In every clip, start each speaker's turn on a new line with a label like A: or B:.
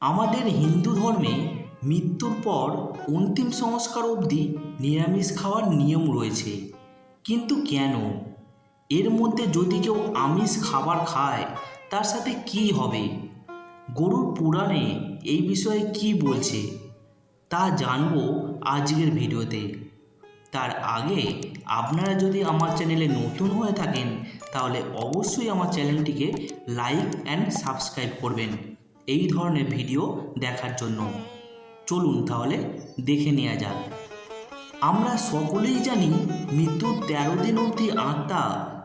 A: আমাদের হিন্দু ধর্মে মৃত্যুর পর অন্তিম সংস্কার অবধি নিরামিষ খাওয়ার নিয়ম রয়েছে। কিন্তু কেন? এর মধ্যে যদি কেউ আমিষ খাবার খায়, তার সাথে কি হবে? গরুর পুরাণে এই বিষয়ে কি বলছে? তা জানব আজকের ভিডিওতে। তার আগে আপনারা যদি আমার চ্যানেলে নতুন হয়ে থাকেন, তাহলে অবশ্যই আমার চ্যানেলটিকে লাইক অ্যান্ড সাবস্ক্রাইব করবেন। এই ধরনের ভিডিও দেখার জন্য। চলুন তাহলে দেখে নেওয়া যাক। আমরা সকলেই জানি মৃত্যুর তেরো দিন অবধি আত্মা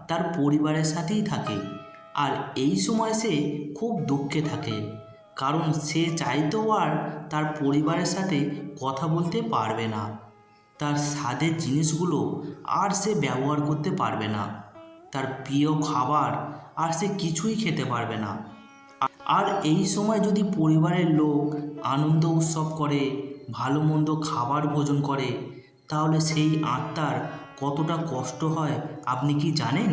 A: তার পরিবারের সাথেই থাকে। আর এই সময় সে খুব দুঃখে থাকে। কারণ সে চাইতেও আর তার পরিবারের সাথে কথা বলতে পারবে না। তার স্বাদের জিনিসগুলো আর সে ব্যবহার করতে পারবে না। তার প্রিয় খাবার আর সে কিছুই খেতে পারবে না। আর এই সময় যদি পরিবারের লোক আনন্দ উৎসব করে, ভালো মন্দ খাবার ভোজন করে, তাহলে সেই আত্মার কতটা কষ্ট হয় আপনি কি জানেন?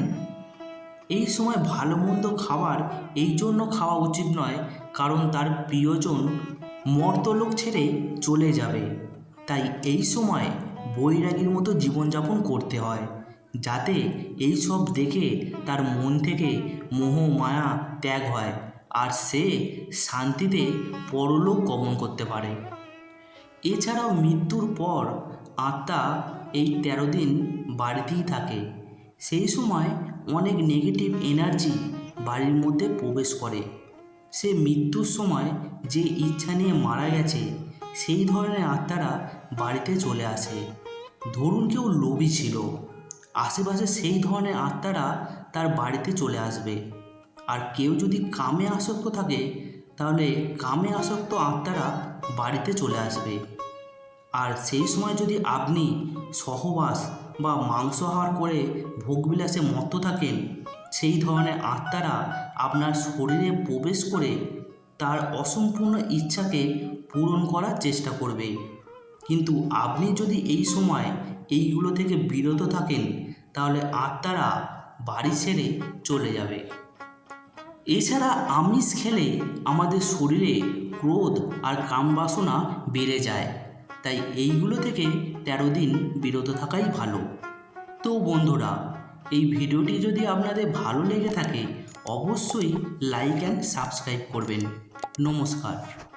A: এই সময় ভালো মন্দ খাবার এই জন্য খাওয়া উচিত নয়, কারণ তার প্রিয়জন মর্তলোক ছেড়ে চলে যাবে। তাই এই সময় বৈরাগীর মতো জীবনযাপন করতে হয়, যাতে এই সব দেখে তার মন থেকে মোহ, মায়া ত্যাগ হয়। আর সে শান্তিতে পরলোক গমন করতে পারে। এছাড়াও মৃত্যুর পর আত্মা এই তেরো দিন বাড়িতেই থাকে। সেই সময় অনেক নেগেটিভ এনার্জি বাড়ির মধ্যে প্রবেশ করে। সে মৃত্যুর সময় যে ইচ্ছা নিয়ে মারা গেছে, সেই ধরনের আত্মারা বাড়িতে চলে আসে। ধরুন কেউ লোভী ছিল, আশেপাশে সেই ধরনের আত্মারা তার বাড়িতে চলে আসবে। আর কেউ যদি কামে আসক্ত থাকে, তাহলে কামে আসক্ত আত্মারা বাড়িতে চলে আসবে। আর সেই সময় যদি আপনি সহবাস বা মাংসাহার করে ভোগবিলাসে মত্ত থাকেন, সেই ধরনের আত্মারা আপনার শরীরে প্রবেশ করে তার অসম্পূর্ণ ইচ্ছাকে পূরণ করার চেষ্টা করবে। কিন্তু আপনি যদি এই সময় এইগুলো থেকে বিরত থাকেন, তাহলে আত্মারা বাড়ি ছেড়ে চলে যাবে। এছাড়া আমিষ খেলে আমাদের শরীরে ক্রোধ আর কামবাসনা বেড়ে যায়। তাই এইগুলো থেকে তেরো দিন বিরত থাকাই ভালো। তো বন্ধুরা, এই ভিডিওটি যদি আপনাদের ভালো লেগে থাকে, অবশ্যই লাইক অ্যান্ড সাবস্ক্রাইব করবেন। নমস্কার।